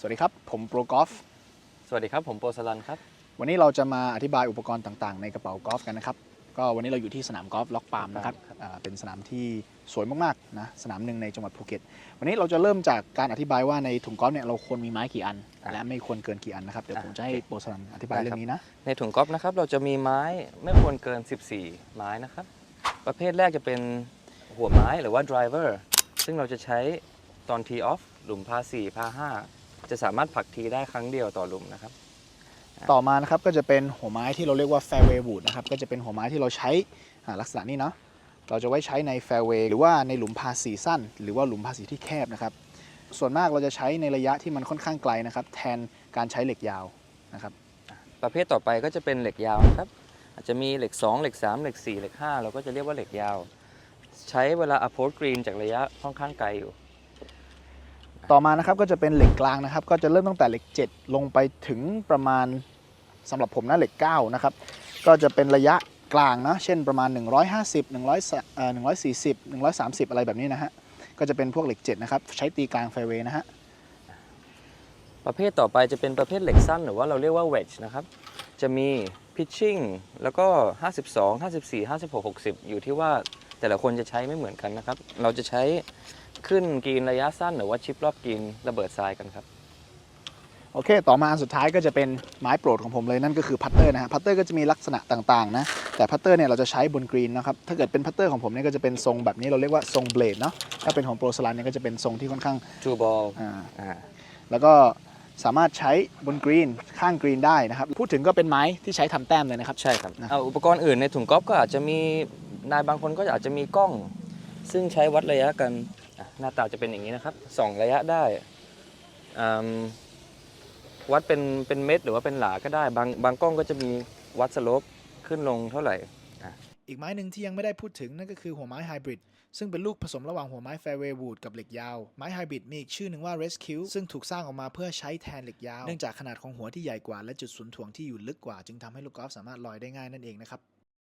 สวัสดีครับ ผมโปรกอล์ฟสวัสดีครับ ผมโปรสลันครับ วันนี้เราจะมาอธิบายอุปกรณ์ต่างๆ ในกระเป๋ากอล์ฟกันนะครับ ก็วันนี้เราอยู่ที่สนามกอล์ฟล็อกปาล์มนะครับครับอ่าเป็นสนามที่สวยมากๆนะสนามหนึ่งในจังหวัดภูเก็ต วันนี้เราจะเริ่มจากการอธิบายว่าในถุงกอล์ฟเนี่ยเราควรมีไม้กี่อัน และไม่ควรเกินกี่อันนะครับเดี๋ยวผมจะให้โปรสลันอธิบายเรื่องนี้นะในถุงกอล์ฟนะครับเราจะมีไม้ไม่ควรเกิน 14 ไม้นะครับ ประเภทแรกจะเป็นหัวไม้หรือว่า driver ซึ่งเราจะใช้ตอน tee off หลุมพา4พา5 จะสามารถผลักทีได้ครั้งเดียวต่อหลุมนะครับ ต่อมานะครับก็จะเป็นหัวไม้ที่เราเรียกว่า fairway wood นะครับก็จะเป็นหัวไม้ที่เราใช้อ่าลักษณะนี้เนาะเราจะไว้ใช้ใน fairway หรือว่าในหลุมพาสีสั้น หรือว่าหลุมพาสีที่แคบนะครับ ส่วนมากเราจะใช้ในระยะที่มันค่อนข้างไกลนะครับ แทนการใช้เหล็กยาวนะครับ ประเภทต่อไปก็จะเป็นเหล็กยาวนะครับ อาจจะมีเหล็ก 2 เหล็ก 3 เหล็ก 4 เหล็ก 5 เราก็จะเรียกว่าเหล็กยาว ใช้เวลา approach green จากระยะค่อนข้างไกลอยู่ ต่อมานะครับก็จะเป็นเหล็กกลางนะครับ ก็จะเริ่มตั้งแต่เหล็ก 7 ลงไปถึงประมาณสำหรับผมนะเหล็ก9นะครับก็จะเป็นระยะกลางนะเช่นประมาณ 150 100เอ่อ140 130 อะไรแบบนี้นะฮะก็จะเป็นพวกเหล็ก7นะครับใช้ตีกลางไฟเวย์นะฮะประเภทต่อไปจะเป็นประเภทเหล็กสั้นหรือว่าเราเรียกว่า wedge นะครับจะมี pitching แล้วก็ 52 54 56 60 อยู่ที่ว่า แต่ละคนจะใช้ไม่เหมือนกันนะครับ เราจะใช้ขึ้นกรีนระยะสั้นหรือว่าชิปรอบกรีนระเบิดทรายกันครับ โอเค ต่อมาอันสุดท้ายก็จะเป็นไม้โปรดของผมเลยนั่นก็คือพัตเตอร์นะฮะพัตเตอร์ก็จะมีลักษณะต่างๆนะ แต่พัตเตอร์เนี่ยเราจะใช้บนกรีนนะครับ ถ้าเกิดเป็นพัตเตอร์ของผมเนี่ยก็จะเป็นทรงแบบนี้เราเรียกว่าทรงเบลดเนาะ ถ้าเป็นของโปรสลันเนี่ยก็จะเป็นทรงที่ค่อนข้าง two ball อ่าอ่า แล้วก็สามารถใช้บนกรีนข้างกรีนได้นะครับ พูดถึงก็เป็นไม้ที่ใช้ทำแต้มเลยนะครับ ใช่ครับนะเอาอุปกรณ์อื่นในถุงกอล์ฟก็อาจจะมี นายบางคนก็อาจจะมีกล้อง ซึ่งใช้วัดระยะกันหน้าตาจะเป็นอย่างนี้นะครับส่องระยะได้วัดเป็นเป็นเม็ดหรือว่าเป็นหลาก็ได้ บางบางกล้องก็จะมีวัดสโลปขึ้นลงเท่าไหร่อีกไม้หนึ่งที่ยังไม่ได้พูดถึงนั่นก็คือหัวไม้ไฮบริดซึ่งเป็นลูกผสมระหว่างหัวไม้แฟร์เวย์วูดกับเหล็กยาว ไม้ไฮบริดมีอีกชื่อหนึ่งว่า Rescue ซึ่งถูกสร้างออกมาเพื่อใช้แทนเหล็กยาว เนื่องจากขนาดของหัวที่ใหญ่กว่าและจุดศูนย์ถ่วงที่อยู่ลึกกว่า จึงทำให้ลูกกอล์ฟสามารถลอยได้ง่ายนั่นเองนะครับ